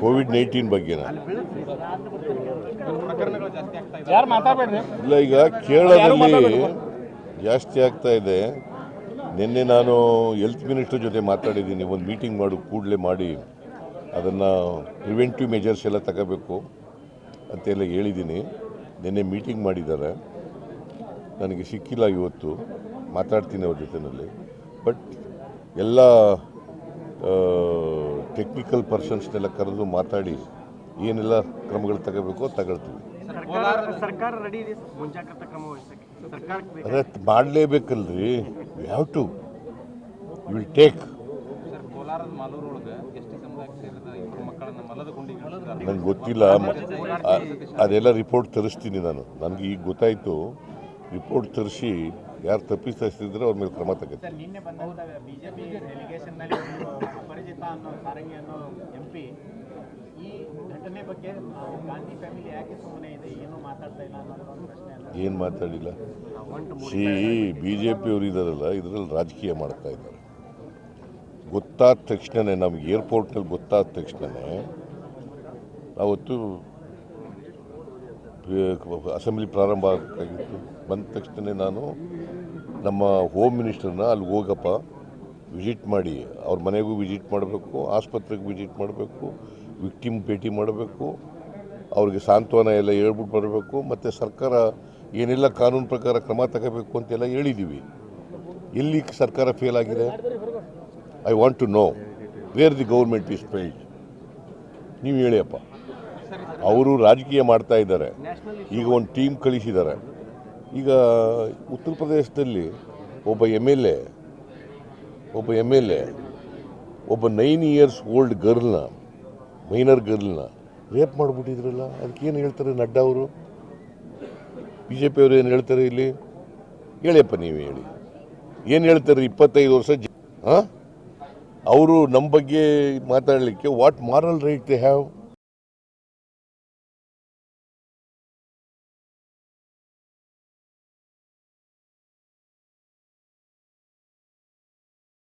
Covid nineteen ಬಗ್ಗೆನ? ಇಲ್ಲ ಈಗ ಕೇರಳದಲ್ಲಿ ಜಾಸ್ತಿ ಆಗ್ತಾ ಇದೆ. ನಿನ್ನೆ ನಾನು ಹೆಲ್ತ್ ಮಿನಿಸ್ಟರ್ ಜೊತೆ ಮಾತಾಡಿದ್ದೀನಿ. ಒಂದು ಮೀಟಿಂಗ್ ಮಾಡು ಕೂಡಲೇ ಮಾಡಿ. ಅದನ್ನು ಪ್ರಿವೆಂಟಿವ್ ಮೆಜರ್ಸ್ ಎಲ್ಲ ತಗೋಬೇಕು ಅಂತೆಲ್ಲ ಹೇಳಿದ್ದೀನಿ. ನಿನ್ನೆ ಮೀಟಿಂಗ್ ಮಾಡಿದ್ದಾರೆ. ನನಗೆ ಸಿಕ್ಕಿಲ್ಲ ಇವತ್ತು. ಮಾತಾಡ್ತೀನಿ ಅವ್ರ ಜೊತೆಯಲ್ಲಿ ಬಟ್ ಎಲ್ಲ ಟೆಕ್ನಿಕಲ್ ಪರ್ಸನ್ಸ್ನೆಲ್ಲ ಕರೆದು ಮಾತಾಡಿ ಏನೆಲ್ಲ ಕ್ರಮಗಳು ತಗೋಬೇಕೋ ತಗೊಳ್ತೀವಿ. ಅದೇ ಮಾಡಲೇಬೇಕಲ್ರಿ. ಹ್ಯಾವ್ ಟು ವಿಲ್ ಟೇಕ್ ನನಗೆ ಗೊತ್ತಿಲ್ಲ. ಅದೆಲ್ಲ ರಿಪೋರ್ಟ್ ತರಿಸ್ತೀನಿ ನಾನು. ನನಗೆ ಈಗ ಗೊತ್ತಾಯಿತು. ರಿಪೋರ್ಟ್ ತರಿಸಿ ಯಾರು ತಪ್ಪಿಸ್ತಿದ್ರೆ ಅವ್ರ ಮೇಲೆ ಕ್ರಮ ತಗತ್ತೆ ಏನು ಮಾತಾಡಿಲ್ಲ? ಸಿ ಬಿ ಜೆ ಪಿಯವರು ಇದ್ದಾರಲ್ಲ ಇದರಲ್ಲಿ ರಾಜಕೀಯ ಮಾಡ್ತಾ ಇದ್ದಾರೆ. ಗೊತ್ತಾದ ತಕ್ಷಣವೇ ನಮ್ಗೆ ಏರ್ಪೋರ್ಟ್ನಲ್ಲಿ ಗೊತ್ತಾದ ತಕ್ಷಣವೇ ಅವತ್ತು ಅಸೆಂಬ್ಲಿ ಪ್ರಾರಂಭ ಆಗಬೇಕಾಗಿತ್ತು ಬಂದ ತಕ್ಷಣ ನಾನು ನಮ್ಮ ಹೋಮ್ ಮಿನಿಸ್ಟರ್ನ ಅಲ್ಲಿ ಹೋಗಪ್ಪ ವಿಸಿಟ್ ಮಾಡಿ. ಅವ್ರ ಮನೆಗೂ ವಿಸಿಟ್ ಮಾಡಬೇಕು, ಆಸ್ಪತ್ರೆಗೆ ವಿಸಿಟ್ ಮಾಡಬೇಕು ವಿಕ್ಟಿಮ್ ಭೇಟಿ ಮಾಡಬೇಕು, ಅವ್ರಿಗೆ ಸಾಂತ್ವನ ಎಲ್ಲ ಹೇಳ್ಬಿಟ್ಟು ಬರಬೇಕು, ಮತ್ತು ಸರ್ಕಾರ ಏನೆಲ್ಲ ಕಾನೂನು ಪ್ರಕಾರ ಕ್ರಮ ತಗೋಬೇಕು ಅಂತೆಲ್ಲ ಹೇಳಿದ್ದೀವಿ ಎಲ್ಲಿ ಸರ್ಕಾರ ಫೇಲ್ ಆಗಿದೆ? I want to know where the government is failed ನೀವು ಹೇಳಿಯಪ್ಪ ಅವರು ರಾಜಕೀಯ ಮಾಡ್ತಾ ಇದ್ದಾರೆ. ಈಗ ಒಂದು ಟೀಮ್ ಕಳಿಸಿದ್ದಾರೆ. ಈಗ ಉತ್ತರ ಪ್ರದೇಶದಲ್ಲಿ ಒಬ್ಬ ಎಂ ಎಲ್ ಎ, ಒಬ್ಬ ಎಂ ಎಲ್ ಎ, ಒಬ್ಬ ನೈನ್ ಇಯರ್ಸ್ ಓಲ್ಡ್ ಗರ್ಲ್ನ ಮೈನರ್ ಗರ್ಲ್ನ ರೇಪ್ ಮಾಡಿಬಿಟ್ಟಿದ್ರಲ್ಲ? ಅದಕ್ಕೇನು ಹೇಳ್ತಾರೆ ನಡ್ಡಾ ಅವರು? ಬಿ ಜೆ ಪಿಯವರು ಏನು ಹೇಳ್ತಾರೆ ಇಲ್ಲಿ? ಹೇಳಿಯಪ್ಪ ನೀವು ಹೇಳಿ. ಏನು ಹೇಳ್ತಾರೆ ಇಪ್ಪತ್ತೈದು ವರ್ಷ ಹಾಂ? ಅವರು ನಮ್ಮ ಬಗ್ಗೆ ಮಾತಾಡಲಿಕ್ಕೆ what moral right they have